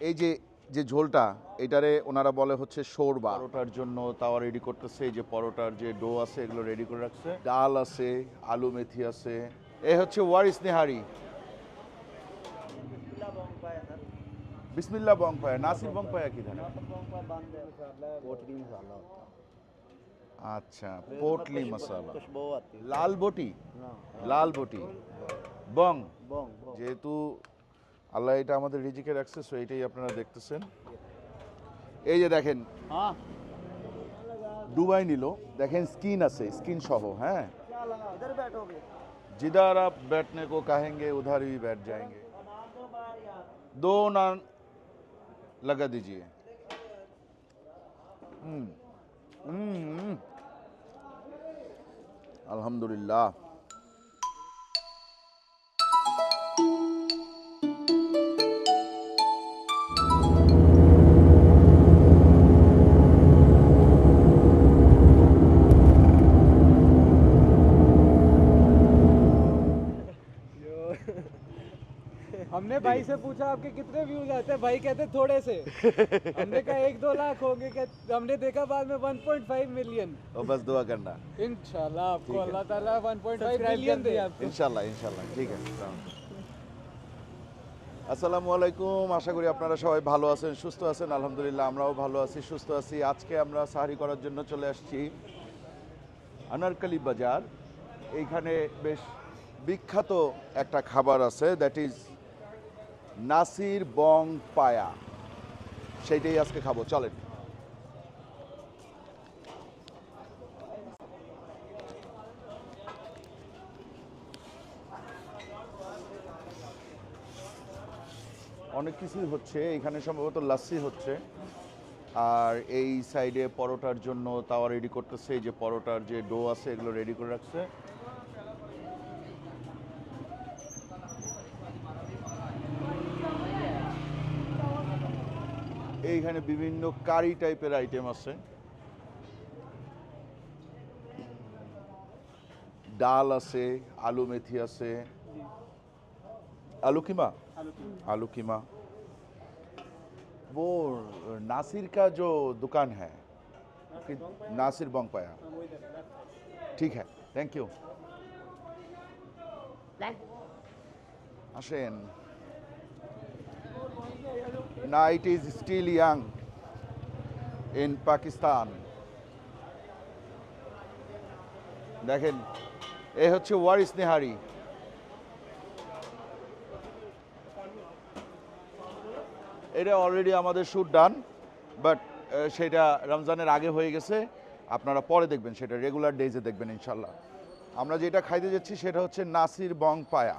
এই যে যে ঝোলটা এটারে ওনারা বলে হচ্ছে শোরবা। পরোটার জন্য তাওয়া রেডি করতেছে এই যে পরোটার যে ডো আছে এগুলো রেডি করে রাখছে। ডাল আছে আলু মেথি আছে এ হচ্ছে ওয়ারিস নেহারি। বিসমিল্লা বং পায়া নাসির বং পায়া কি আচ্ছা পোটলি মশলা। লাল বটি? লাল বটি? বং। যেহেতু আল্লাহ এটা আমাদের রিজিকে রাখছে সো এটাই আপনারা দেখতেছেন এই যে দেখেন हाँ ডুবাই নিল দেখেন স্কিন আছে স্কিন সহ হ্যাঁ इधर बैठोगे जिधर आप बैठने को कहेंगे उधर ही बैठ जाएंगे दो नान लगा दीजिए हम्म हम्म, हम्म। अल्हम्दुलिल्लाह हमने भाई से पूछा आपके कितने व्यूज आते हैं भाई कहते थोड़े से हमने कहा एक दो लाख होंगे कहते- हमने देखा बाद में 1.5 मिलियन और बस दुआ करना इंशाल्लाह आपको ठीक है। अल्लाह ताला 1.5 मिलियन दे आपको ইনশাল্লাহ ইনশাল্লাহ ঠিক আছে আসসালামু আলাইকুম আশা করি আপনারা সবাই ভালো আছেন সুস্থ আছেন আলহামদুলিল্লাহ আমরাও ভালো আছি সুস্থ আছি আজকে আমরা সাহারি করার জন্য চলে আসছি আনারকালি বাজার এইখানে বেশ বিখ্যাত একটা খাবার আছে দ্যাট ইজ নাসির বং পায়া। সেইটাই আজকে খাব, চলেন। অনেক কিছুই হচ্ছে, এখানে সম্ভবত লাস্সি হচ্ছে। আর এই সাইডে পরোটার জন্য তাওয়া রেডি করতেছে যে পরোটার যে ডো আছে, এগুলো রেডি করে রাখছে। এইখানে বিভিন্ন কারি টাইপের আইটেম আছে ডাল আছে আলু মেথি আছে आलू कीमा आलू कीमा वो नासिर का जो दुकान है कि- नासिर बंग पाया ঠিক হ্যাঁ থ্যাংক ইউ আসেন night is still young in Pakistan দেখেন, এ হচ্ছে ওয়ারিস নেহারি। এটা অলরেডি আমাদের শ্যুট ডান বাট সেটা রমজানের আগে হয়ে গেছে। আপনারা পরে দেখবেন, সেটা রেগুলার ডেজে দেখবেন ইনশাল্লাহ আমরা যেটা খাইতে যাচ্ছি, সেটা হচ্ছে নাসির বং পায়া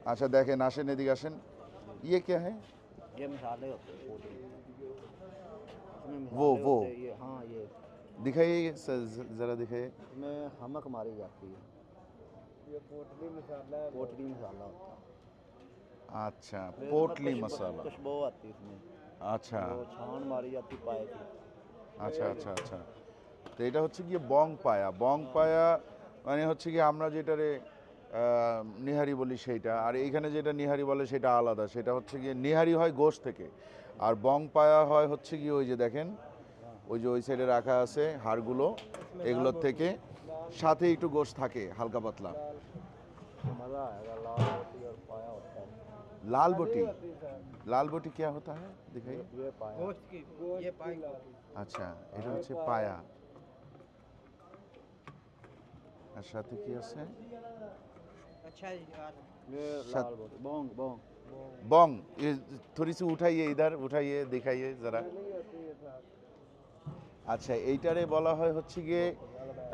टेस्ट करवाते हैं मज़ा आएगा अच्छा देखें আসেন এদিকে আসেন ये क्या है ये मसाले होते हैं पोटली इसमें वो- मसाले वो। होते हैं, ये हाँ ये दिखाइए ये स- ज- जरा दिखाइए इसमें हमक मारी जाती है ये पोटली मसाला पोटली मसाला होता है अच्छा फिर इसमें पोटली खुशबू- मसाला खुशबू आती है इसमें আচ্ছা तो छान मारी जाती है पाए की আচ্ছা আচ্ছা আচ্ছা তো এটা হচ্ছে গিয়ে বং পায়া বং পায়া মানে হচ্ছে কি আমরা যেটারে আহ, নিহারি বলি সেইটা আর এইখানে যেটা নিহারি বলে সেটা আলাদা সেটা হচ্ছে গিয়ে নিহারি হয় গোশ থেকে আর বং পায়া হয় হচ্ছে কি ওই যে দেখেন ওই যে ওই সাইডে রাখা আছে হাড়গুলো এগুলোর থেকে সাথে একটু গোশ থাকে হালকা পাতলা तो मज़ा आएगा लाल रोटी और पाया होता है लाल बोटी लाल बोटी क्या होता है दिखाइए ये पाया गोश्त की ये पाई আচ্ছা এটা হচ্ছে পায়া আর সাথে কি আছে अच्छा यार ये सात- लाल रोटी बोंग बोंग बोंग ये थोड़ी सी उठाइए इधर उठाइए दिखाइए जरा আচ্ছা এইটারে বলা হয় হচ্ছে গিয়ে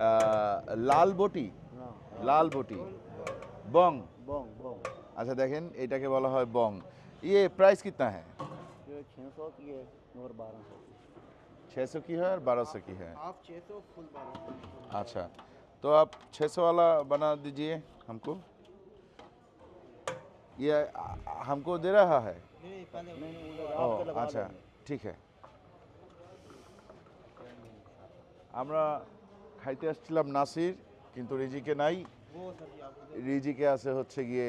আহ, লাল বটি हाँ লাল বটি বং बोंग बोंग আচ্ছা দেখেন এটাকে বলা হয় বং ये प्राइस कितना है ये छः सौ की है और बारह सौ की 600 की है और 1200 की है आप छः सौ फुल बारह अच्छा तो आप 600 वाला बना दीजिए हमको ये आ- हमको दे रहा है नहीं नहीं उधर ও आपके लगा আচ্ছা देंगे। ঠিক আছে আমরা খাইতে আসছিলাম নাসির কিন্তু রিজিকে নাই রিজিকে আছে হচ্ছে গিয়ে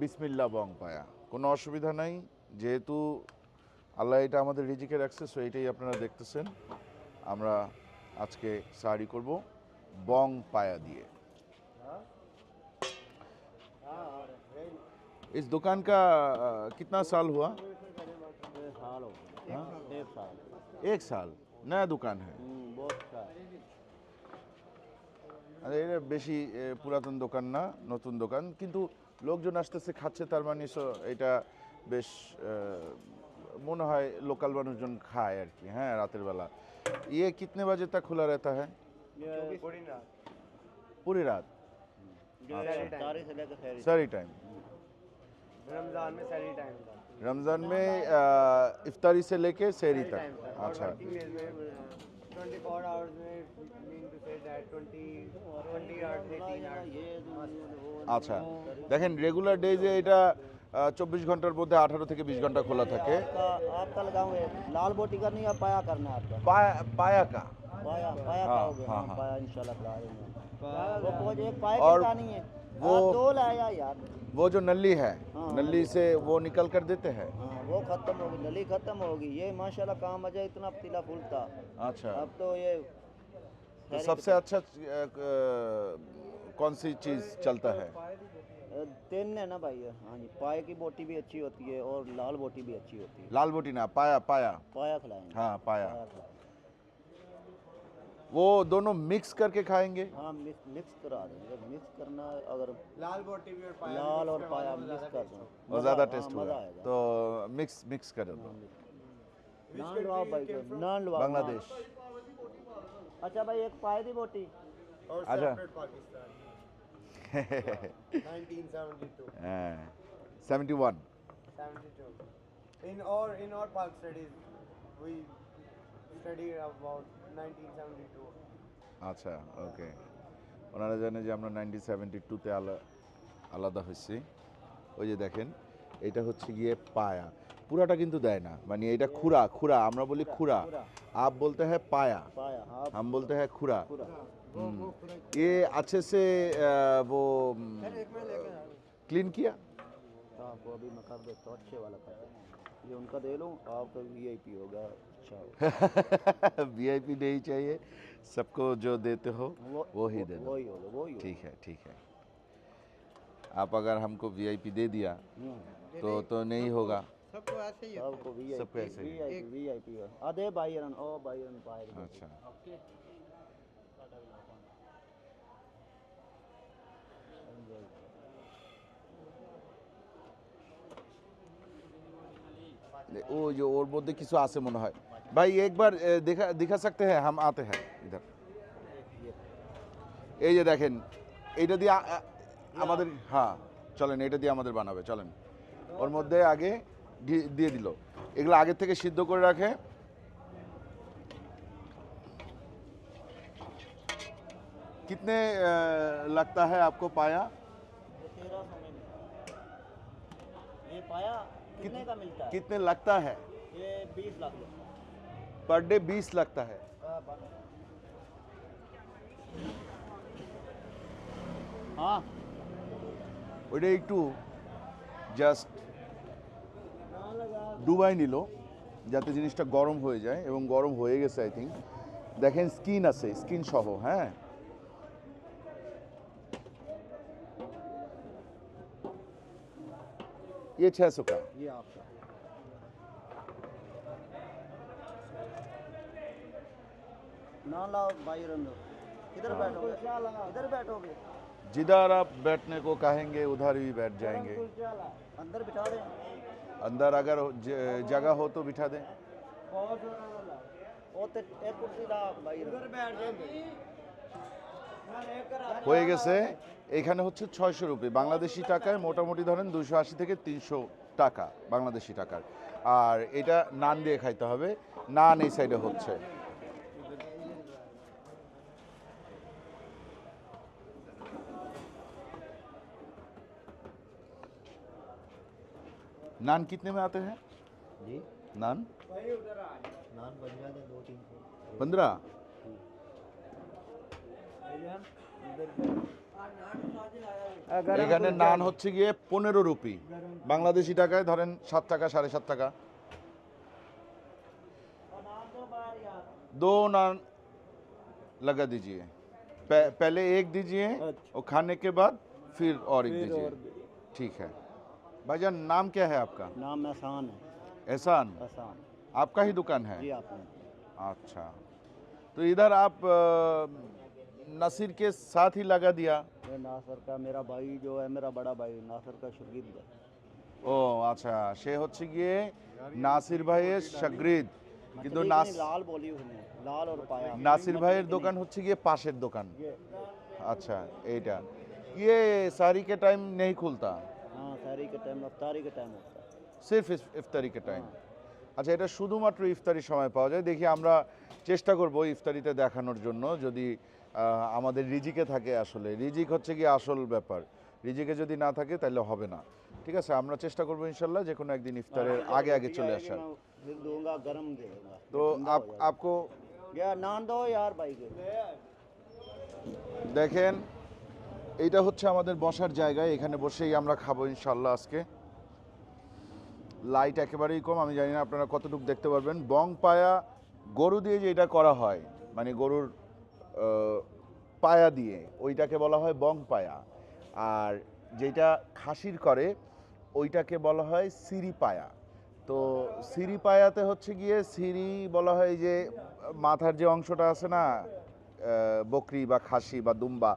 বিসমিল্লা বং পায়া কোনো অসুবিধা নাই যেহেতু আল্লাহ এটা আমাদের রিজিকে রাখছে সো এটাই আপনারা দেখতেছেন আমরা আজকে সাহারি করব বং পায়া দিয়ে इस दुकान का अ, कितना साल हुआ ये साल हो गया एक साल एक साल नया दुकान है हम्म, बहुत साल আরে এটা বেশি এ, পুরাতন দোকান না নতুন দোকান কিন্তু লোকজন আসতেছে খাচ্ছে তার মানে so এটা বেশ এ, মনে হয় লোকাল মানুষজন খায় আর কি হ্যাঁ রাতের বেলা ইয়ে কিতনে বাজে তক খোলা रहता है ये पूरी रात ये तारीख से लेकर खैरी सारी टाइम रमजान में सारी टाइम था रमज़ान में अ, इफ्तारी से लेके सहरी तक अच्छा ट्वेंटी फोर आवर्स में mean to say that twenty twenty hours eighteen hours ये वो আচ্ছা দেখেন রেগুলার ডেজে এটা চব্বিশ ঘন্টার মধ্যে আঠারো থেকে বিশ ঘন্টা খোলা থাকে आपका आपका लगाऊंगे लाल बोटी करनी है पाया करना है आपका পায়া পায়া কা पाया पाया हाँ, खाओगे हाँ, हाँ, हाँ। पाया इंशाल्लाह खिला देंगे वो पहुंच एक पाया और की कहानी है वो- वो दो लाया यार वो जो नली है हाँ। नली से वो निकल कर देते हैं। हाँ वो खत्म होगी नली खत्म होगी। ये माशाल्लाह काम अजय इतना पतीला फुल था। अच्छा। अब तो ये तो सबसे अच्छा कौन सी चीज़ चलता है? तीन है ना भाई? हाँ जी पाए की बोटी भी अच्छी होती है और लाल बोटी भी अच्छी होती है। लाल बोटी ना पाया पाया। पाया खिलाएँगे। हाँ पाया। पाया। वो दोनों मिक्स करके खाएँगे। हाँ मिक्स मिक्स करा देंगे। मिक्स करना अगर लाल बोटी भी और पाया लाल और पाया मिक्स कर दो। वो ज़्यादा हाँ, टेस्ट होगा तो मिक्स मिक्स कर दो। नान लवाओ भाई नान लवाओ। बांग्लादेश। अच्छा भाई एक पाए दी बोटी। और अच्छा। Separate Pakistan. 1972 seventy one 72 in our in our park studies we studied about 1972 আচ্ছা ওকে ওনারা জানে যে আমরা নাইনটিন সেভেন্টি টুতে আলাদা হয়েছি ওই যে দেখেন এটা হচ্ছে গিয়ে পায়া পুরাটা কিন্তু দেয় না মানে এটা খুরা খুরা আমরা বলি খুরা खुरा आप बोलते हैं पाया पाया हाँ हम बोलते हैं खुरा खुरा हम्म। ये अच्छे से अ, वो क्लीन किया हाँ वो अभी मैं कर देता हूँ अच्छे वाला कर ये उनका दे लूँ आपका वी आई पी होगा अच्छा वीआईपी नहीं चाहिए सबको जो देते हो वो वो ही दे वही होगा वही ठीक है ठीक है। आप अगर हमको वीआईपी दे दिया हम्म। तो तो नहीं होगा। सबको ऐसे ही सबको वी आई सबको ऐसे ही। I P V I P अदे भाई रन ओ भाई रन पाए अच्छा। ও যে ওর মধ্যে কিছু আছে মনে হয় ভাই একবার এ, দেখা দেখা सकते हैं हम आते हैं इधर এই যে দেখেন এইটা দিয়ে আ- আ- আমাদের হ্যাঁ চলেন এটা দিয়ে আমাদের বানাবে চলেন ওর মধ্যে আগে দি- দিয়ে দিল এগুলো আগে থেকে সিদ্ধ করে রাখে कितने अ, लगता है आपको पाया ये तेरह सौ में मिलता है। ये पाया कितने का मिलता है कितने लगता है ये बीस लाख का। पर डे बीस लगता है हाँ ওইটা একটু জাস্ট ডুবাই নিল যাতে জিনিসটা গরম হয়ে যায় এবং গরম হয়ে গেছে আই থিঙ্ক দেখেন স্কিন আছে স্কিন সহ হ্যাঁ ये छः सौ का। ये आपका। ना लाओ भाई रंदो किधर बैठोगे? इधर बैठोगे? जिधर आप बैठने को कहेंगे उधर ही बैठ जाएँगे। अंदर बिठा दें। अंदर अगर जगह हो तो बिठा दें। ओ ते एक कुर्सी ला भाई रंदो बैठ जाएँगे। হয়ে গেছে এখানে হচ্ছে ছয়শো রুপি বাংলাদেশি টাকায় মোটামুটি ধরেন দুশো আশি থেকে তিনশো টাকা বাংলাদেশি টাকার আর এটা নান দিয়ে খাইতে হবে নান এই সাইডে হচ্ছে नान कितने में आते हैं जी नान नान बन जाते दो तीन सौ पंद्रह এখানে নান হচ্ছে গিয়ে পনেরো রুপি বাংলাদেশি টাকায় ধরেন সাত টাকা সাড়ে সাত টাকা दो नान लगा दीजिए पह- पहले एक दीजिए अच्छा। और खाने के बाद फिर और एक फिर दीजिए और ठीक है भाईजान नाम क्या है आपका नाम आसान है एहसान आसान आपका ही दुकान है जी आपने अच्छा तो इधर आप अ, नसीर के साथ ही लगा दिया ये नासर का मेरा भाई जो है मेरा बड़ा भाई नासर का शुगीद है ও আচ্ছা সে হচ্ছে গিয়ে নাসির ভাইয়ের সাগরিদ কিন্তু मछली নাস नहीं, लाल बोली उसने लाल और पाया নাসির ভাইয়ের দোকান হচ্ছে গিয়ে পাশের দোকান ये अच्छा এইটা ये सारी के टाइम नहीं खुलता हाँ सारी के टाइम अफ्तारी के टाइम होता है সির্ফ ইফ- ইফতারি কে টাইম আচ্ছা এটা শুধুমাত্র ইফতারির সময় পাওয়া যায় দেখি আমরা চেষ্টা করব ইফতারিতে দেখানোর জন্য যদি আহ, আমাদের রিজিকে থাকে আসলে। রিজিক হচ্ছে কি আসল ব্যাপার। রিজিকে যদি না থাকে তাহলে হবে না। ঠিক আছে? আমরা চেষ্টা করব ইনশাল্লাহ যে কোনো একদিন ইফতারের আগে আগে চলে আসার। তো আপকো দেখেন এইটা হচ্ছে আমাদের বসার জায়গা। এখানে বসেই আমরা খাব ইনশাল্লাহ আজকে। লাইট একেবারেই কম। আমি জানি না আপনারা কতটুকু দেখতে পারবেন। বং পায়া গরু দিয়ে যে এটা করা হয় মানে গরুর পায়া দিয়ে, ওইটাকে বলা হয় বং পায়া। আর যেটা খাসির করে, ওইটাকে বলা হয় সিরি পায়া। তো সিরি পায়াতে হচ্ছে গিয়ে, সিরি বলা হয় যে, মাথার যে অংশটা আছে না বকরি বা খাসি বা দুম্বা,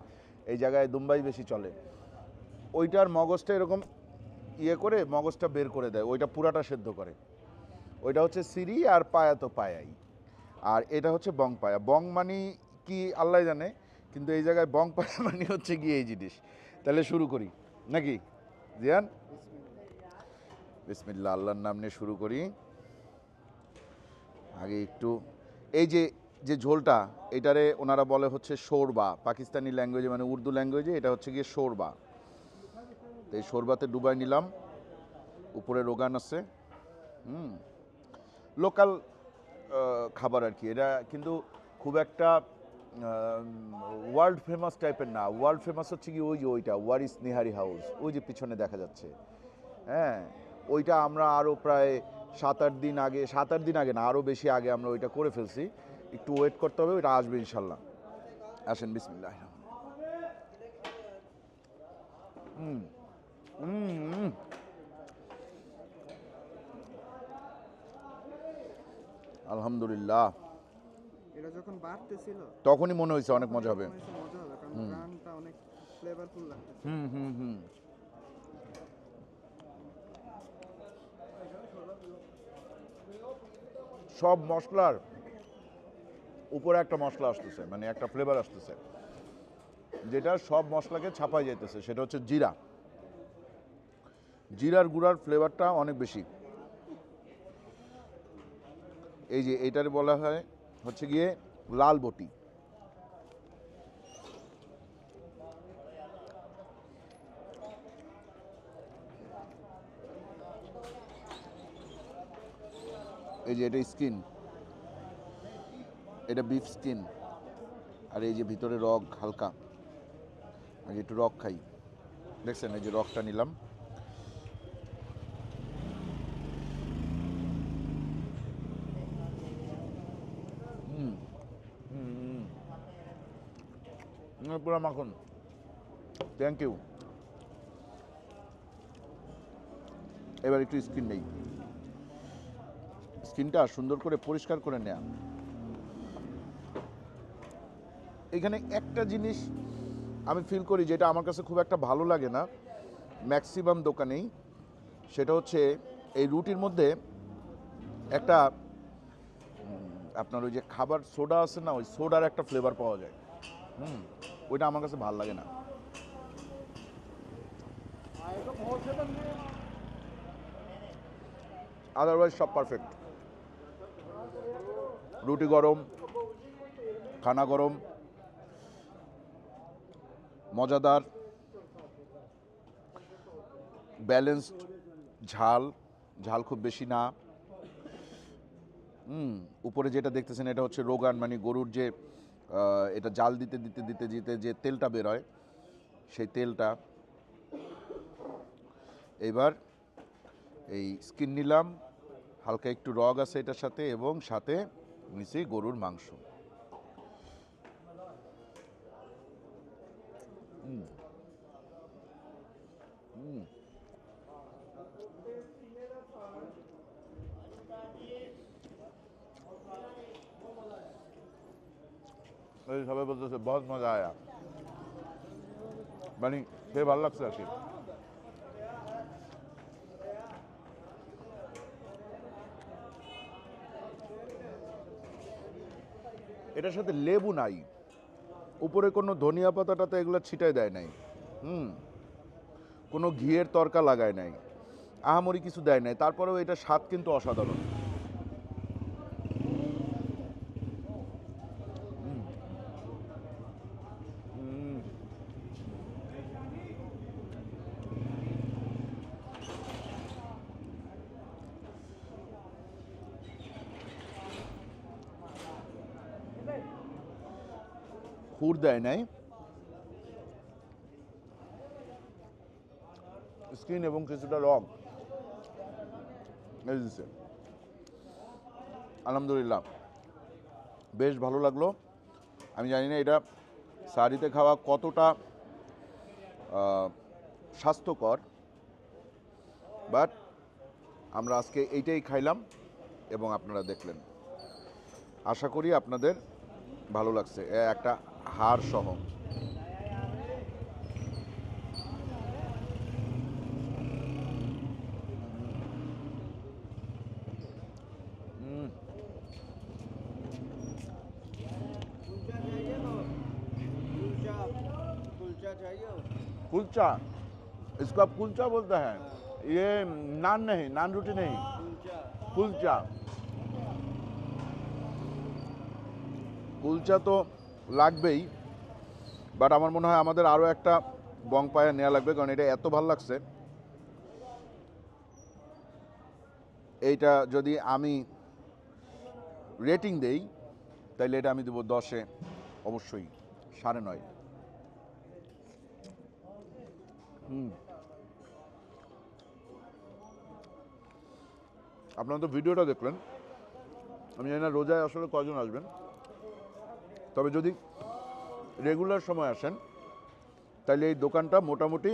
এই জায়গায় দুম্বাই বেশি চলে। ওইটার মগজটা এরকম ইয়ে করে, মগজটা বের করে দেয়, ওইটা পুরাটা সেদ্ধ করে। ওইটা হচ্ছে সিরি আর পায়া তো পায়াই। আর এটা হচ্ছে বং পায়া। বং মানি কি আল্লাহ জানে, কিন্তু এই জায়গায় বং মানি হচ্ছে গিয়ে এই জিনিস। তাহলে শুরু করি। নাকি? জিয়ান? বিসমিল্লা আল্লাহর নাম নিয়ে শুরু করি। আগে একটু, এই যে যে ঝোলটা, এটারে ওনারা বলে হচ্ছে শোরবা। পাকিস্তানি ল্যাঙ্গুয়েজে মানে উর্দু ল্যাঙ্গুয়েজে এটা হচ্ছে গিয়ে শোরবা। তো এই শোরবাতে ডুবাই নিলাম। উপরে রোগান আছে। হুম। লোকাল খাবার আর কি। এটা কিন্তু খুব একটা ওয়ার্ল্ড ফেমাস টাইপের না। ওয়ার্ল্ড ফেমাস হচ্ছে কি ওই যে ওইটা ওয়ারিস নিহারি হাউস, ওই যে পিছনে দেখা যাচ্ছে। হ্যাঁ ওইটা আমরা আরও প্রায় সাত আট দিন আগে, সাত আট দিন আগে না আরও বেশি আগে আমরা ওইটা করে ফেলছি। একটু ওয়েট করতে হবে, ওইটা আসবে ইনশাল্লাহ। আসেন বিসমিল্লাহ হুম হুম। আলহামদুলিল্লাহ। এটা যখন বাড়তেছিল তখনই মনে হয়েছে অনেক মজা হবে। মজা হবে কারণ গানটা অনেক ফ্লেভারফুল লাগতেছে। হুম হুম হুম। সব মশলার উপরে একটা মশলা আসতেছে মানে একটা ফ্লেভার আসতেছে। যেটা সব মশলাকে ছাপাই যাইতেছে সেটা হচ্ছে জিরা। জিরার গুঁড়ার ফ্লেভারটা অনেক বেশি। এই যে এটার বলা হয় হচ্ছে গিয়ে লাল বটি। এই যে এটা স্কিন এটা বিফ স্কিন আর এই যে ভিতরে রগ হালকা। আগে একটু রক খাই। দেখছেন, এই যে রকটা নিলাম হুম হুম হুম। হুম, পুরা মাখন। থ্যাংক ইউ এবার একটু স্কিন নেই। স্কিনটা সুন্দর করে পরিষ্কার করে নেয়া। এখানে একটা জিনিস আমি ফিল করি যেটা আমার কাছে খুব একটা ভালো লাগে না ম্যাক্সিমাম দোকানেই। সেটা হচ্ছে এই রুটির মধ্যে একটা আপনার ওই যে খাবার সোডা আছে না, ওই সোডার একটা ফ্লেভার পাওয়া যায়। হুম, ওইটা আমার কাছে ভালো লাগে না। আদারওয়াইজ সব পারফেক্ট রুটি গরম, খানা গরম, মজাদার ব্যালেন্সড ঝাল ঝাল খুব বেশি না। উপরে যেটা দেখতেছেন এটা হচ্ছে রোগান মানে গরুর যে এটা জাল দিতে দিতে দিতে দিতে যে তেলটা বেরোয় সেই তেলটা এবার এই স্কিন নিলাম, হালকা একটু রগ আছে এটার সাথে এবং সাথে নিচে গরুর মাংস হুম। হুম। এই সবাই বলতেছে বহুত মজা আয়া। মানে সে ভালো লাগছে আর কি। এটার সাথে লেবু নাই। উপরে কোনো ধনিয়া পাতাটাতে এগুলো ছিটাই দেয় নাই। হুম। কোনো ঘিয়ের তরকা লাগায় নাই। আহামরি কিছু দেয় নাই। তারপরেও এটা স্বাদ কিন্তু অসাধারণ। খুর দেয় নাই স্কিন এবং কিছুটা রং দিছে আলহামদুলিল্লাহ বেশ ভালো লাগল। আমি জানি না এটা সারিতে খাওয়া কতটা স্বাস্থ্যকর। বাট আমরা আজকে এইটাই খাইলাম এবং আপনারা দেখলেন। আশা করি আপনাদের ভালো লাগছে। একটা হাড় সহ হুম कुलचा चाहिए कुलचा इसको आप कुलचा बोलते हैं ये नान नहीं नान रोटी नहीं कुलचा কুলচা কুলচা তো লাগবেই বাট আমার মনে হয় আমাদের আরও একটা বং পায়া নেওয়া লাগবে, কারণ এটা এত ভালো লাগছে। এইটা যদি আমি রেটিং দেই, তাইলে এটা আমি দেবো দশে, অবশ্যই সাড়ে নয়। হুম। আপনারা তো ভিডিওটা দেখলেন। আমি জানি না রোজায় আসলে কজন আসবেন? তবে যদি রেগুলার সময় আসেন তাহলে এই দোকানটা মোটামুটি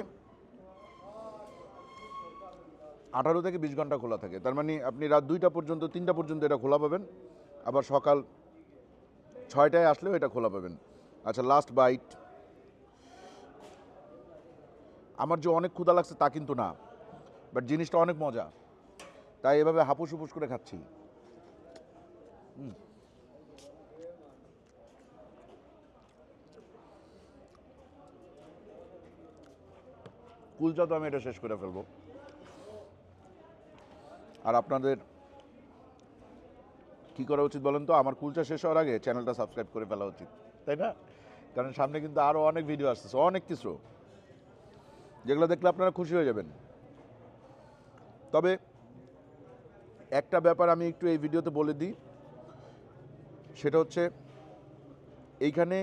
আঠারো থেকে বিশ ঘণ্টা খোলা থাকে। তার মানে আপনি রাত দুইটা পর্যন্ত, তিনটা পর্যন্ত এটা খোলা পাবেন। আবার সকাল ছয়টায় আসলেও এটা খোলা পাবেন। আচ্ছা লাস্ট বাইট আমার যে অনেক ক্ষুদা লাগছে তা কিন্তু না বাট জিনিসটা অনেক মজা। তাই এভাবে হাপুস হুপুস করে খাচ্ছি। হুম। কুলচা তো আমি এটা শেষ করে ফেলব। আর আপনাদের কি করা উচিত বলেন তো? আমার কুলচা শেষ হওয়ার আগে চ্যানেলটা সাবস্ক্রাইব করে ফেলা উচিত, তাই না? কারণ সামনে কিন্তু আরও অনেক ভিডিও আসতেছে, অনেক কিছু। যেগুলো দেখলে আপনারা খুশি হয়ে যাবেন। তবে একটা ব্যাপার আমি একটু এই ভিডিওতে বলে দিই, সেটা হচ্ছে এইখানে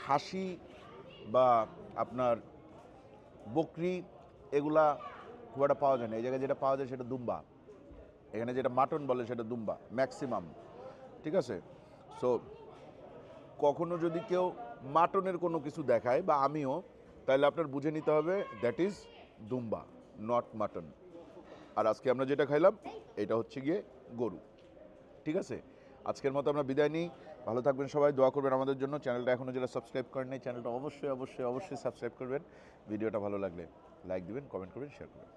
খাসি বা আপনার বকরি, এগুলা খুব একটা পাওয়া যায় না। এই জায়গায় যেটা পাওয়া যায় সেটা দুম্বা। এখানে যেটা মাটন বলে সেটা দুম্বা, ম্যাক্সিমাম। ঠিক আছে? সো কখনো যদি কেউ মাটনের কোনো কিছু দেখায়, বা আমিও, তাহলে আপনার বুঝে নিতে হবে দ্যাট ইজ দুম্বা নট মাটন আর আজকে আমরা যেটা খাইলাম, এটা হচ্ছে গিয়ে গরু। ঠিক আছে? আজকের মতো আমরা বিদায় নিই। ভালো থাকবেন সবাই দোয়া করবেন আমাদের জন্য। চ্যানেলটা এখনও যারা সাবস্ক্রাইব করেন নেই চ্যানেলটা অবশ্যই অবশ্যই অবশ্যই সাবস্ক্রাইব করবেন। ভিডিওটা ভালো লাগলে লাইক দিবেন কমেন্ট করবেন শেয়ার করবেন।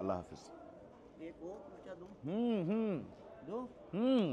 আল্লাহ হাফিজ। হুম হুম। হুম।